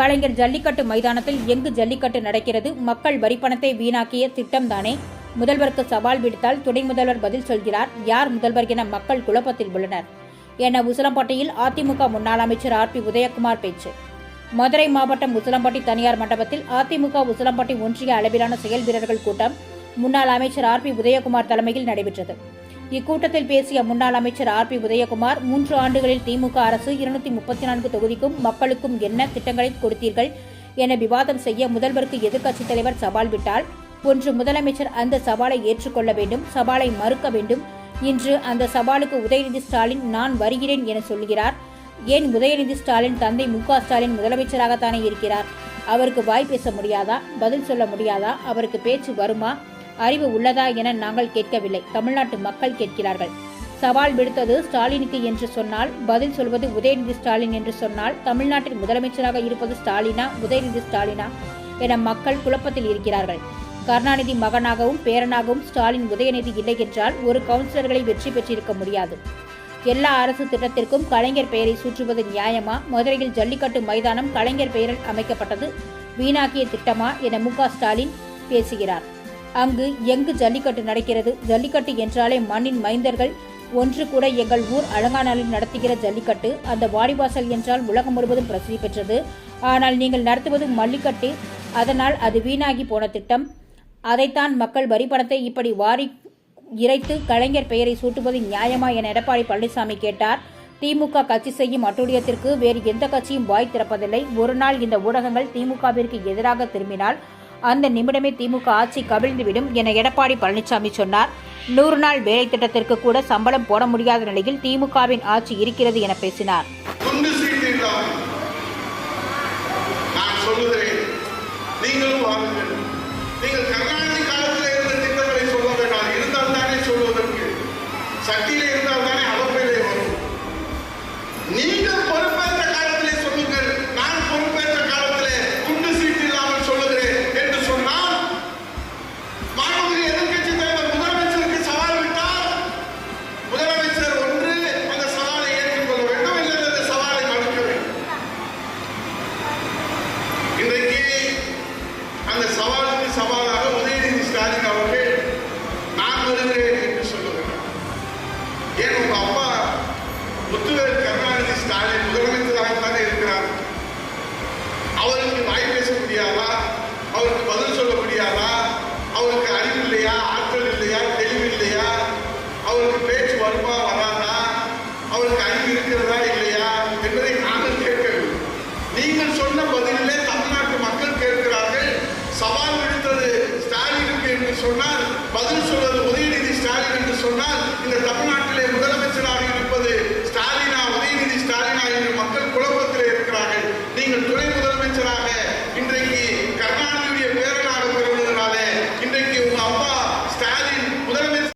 கலைஞர் ஜல்லிக்கட்டு மைதானத்தில் எங்கு ஜல்லிக்கட்டு நடக்கிறது? மக்கள் வரிப்பணத்தை வீணாக்கிய திட்டம்தானே? முதல்வருக்கு சவால் விடுத்தால் துணை முதல்வர் பதில் சொல்கிறார். யார் முதல்வர் என மக்கள் குழப்பத்தில் உள்ளனர். என உசிலம்பட்டியில் அதிமுக முன்னாள் அமைச்சர் ஆர் பி உதயகுமார் பேச்சு. மதுரை மாவட்டம் உசிலம்பட்டி தனியார் மண்டபத்தில் அதிமுக உசிலம்பட்டி ஒன்றிய அளவிலான செயல் வீரர்கள் கூட்டம் முன்னாள் அமைச்சர் ஆர் பி உதயகுமார் தலைமையில் நடைபெற்றது. இக்கூட்டத்தில் பேசிய முன்னாள் அமைச்சர் ஆர் பி உதயகுமார் மூன்று ஆண்டுகளில் திமுக அரசு இருநூத்தி முப்பத்தி நான்கு தொகுதிக்கும் மக்களுக்கும் என்ன திட்டங்களை கொடுத்தீர்கள் என விவாதம் செய்ய முதல்வருக்கு எதிர்க்கட்சித் தலைவர் சவால் விட்டால் ஒன்று முதலமைச்சர் அந்த சவாலை ஏற்றுக்கொள்ள வேண்டும் சவாலை மறுக்க வேண்டும். இன்று அந்த சவாலுக்கு உதயநிதி ஸ்டாலின் நான் வருகிறேன் என சொல்கிறார். ஏன் உதயநிதி ஸ்டாலின் தந்தை மு. ஸ்டாலின் முதலமைச்சராகத்தானே இருக்கிறார்? அவருக்கு வாய் பேச முடியாதா? பதில் சொல்ல முடியாதா? அவருக்கு பேச்சு வருமா? அறிவு உள்ளதா என நாங்கள் கேட்கவில்லை. தமிழ்நாட்டு மக்கள் கேட்கிறார்கள். சவால் விடுத்தது ஸ்டாலினுக்கு என்று சொன்னால் பதில் சொல்வது உதயநிதி ஸ்டாலின் என்று சொன்னால் தமிழ்நாட்டின் முதலமைச்சராக இருப்பது ஸ்டாலினா உதயநிதி ஸ்டாலினா என மக்கள் குழப்பத்தில் இருக்கிறார்கள். கருணாநிதி மகனாகவும் பேரனாகவும் ஸ்டாலின் உதயநிதி இல்லை என்றால் ஒரு கவுன்சிலர்களை வெற்றி பெற்றிருக்க முடியாது. எல்லா அரசு திட்டத்திற்கும் கலைஞர் பெயரை சூற்றுவது நியாயமா? மதுரையில் ஜல்லிக்கட்டு மைதானம் கலைஞர் பெயரில் அமைக்கப்பட்டது வீணாக்கிய திட்டமா? என மு ஸ்டாலின் பேசுகிறார். அங்கு எங்கு ஜல்லிக்கட்டு நடக்கிறது? ஜல்லிக்கட்டு என்றாலே மண்ணின் மைந்தர்கள். ஒன்று கூட எங்கள் ஊர் அலங்காநாளில் நடத்துகிற ஜல்லிக்கட்டு. அந்த வாடிவாசல் என்றால் உலகம் முழுவதும் பிரசித்தி பெற்றது. ஆனால் நீங்கள் நடத்துவது மல்லிக்கட்டு. அதனால் அது வீணாகி போன திட்டம். அதைத்தான் மக்கள் வரிப்பணத்தை இப்படி வாரி இறைத்து கலைஞர் பெயரை சூட்டுவது நியாயமா என எடப்பாடி பழனிசாமி கேட்டார். திமுக கட்சி செய்யும் அட்டூழியத்திற்கு வேறு எந்த கட்சியும் வாய் திறப்பதில்லை. ஒரு நாள் இந்த ஊடகங்கள் திமுகவிற்கு எதிராக திரும்பினால் அந்த நிமிடமே திமுக ஆட்சி கவிழ்ந்துவிடும் என எடப்பாடி பழனிசாமி சொன்னார். நூறு நாள் வேலை திட்டத்திற்கு கூட சம்பளம் போட முடியாத நிலையில் திமுகவின் ஆட்சி இருக்கிறது என பேசினார். நீங்கள் கருணாநிதி காலத்தில் இருந்த திட்டங்களை சொல்ல வேண்டாம் இருந்தால் தானே சொல்வதற்கு சட்டியிலே இருந்தால் தானே அளப்பிலே வரும் நீங்கள் பொறுப்பேற்ற காலத்திலே சொல்லுங்கள் நான் பொறுப்பேற்ற காலத்திலே துண்டு சீட்டு இல்லாமல் சொல்லுகிறேன் என்று சொன்னால் மாண்புமிகு எதிர்க்கட்சி தலைவர் முதலமைச்சருக்கு சவால் விட்டார் முதலமைச்சர் ஒன்று அந்த சவாலை ஏற்றுக்கொள்ள வேண்டும் இல்லை அந்த சவாலை மறுக்க வேண்டும் இன்றைக்கு அந்த சவாலுக்கு சவாலாக உதயநிதி ஸ்டாலின் அவர்கள் நான் வருகிறேன் என்று சொல்லுகிறார் ஏன் உங்க அப்பா முத்துவேல் கருணாநிதி ஸ்டாலின் முதலமைச்சராகத்தானே இருக்கிறார் அவருக்கு வாய் பேச முடியாதா அவருக்கு பதில் சொல்ல முடியாதா அவருக்கு அறிவு இல்லையா ஆற்றல் இல்லையா தெளிவு இல்லையா அவருக்கு பேச்சு வருமா வராதா அவருக்கு அறிவு இருக்கிறதா இல்லையா என்பதை நாங்கள் கேட்கவில்லை. நீங்கள் சொன்ன பதிலே தமிழ்நாட்டு மக்கள் கேட்கிறார்கள். சவால் விடுத்தது ஸ்டாலினுக்கு என்று சொன்னால் பதில் சொல்வது உதயநிதி ஸ்டாலின் என்று சொன்னால் இந்த தமிழ்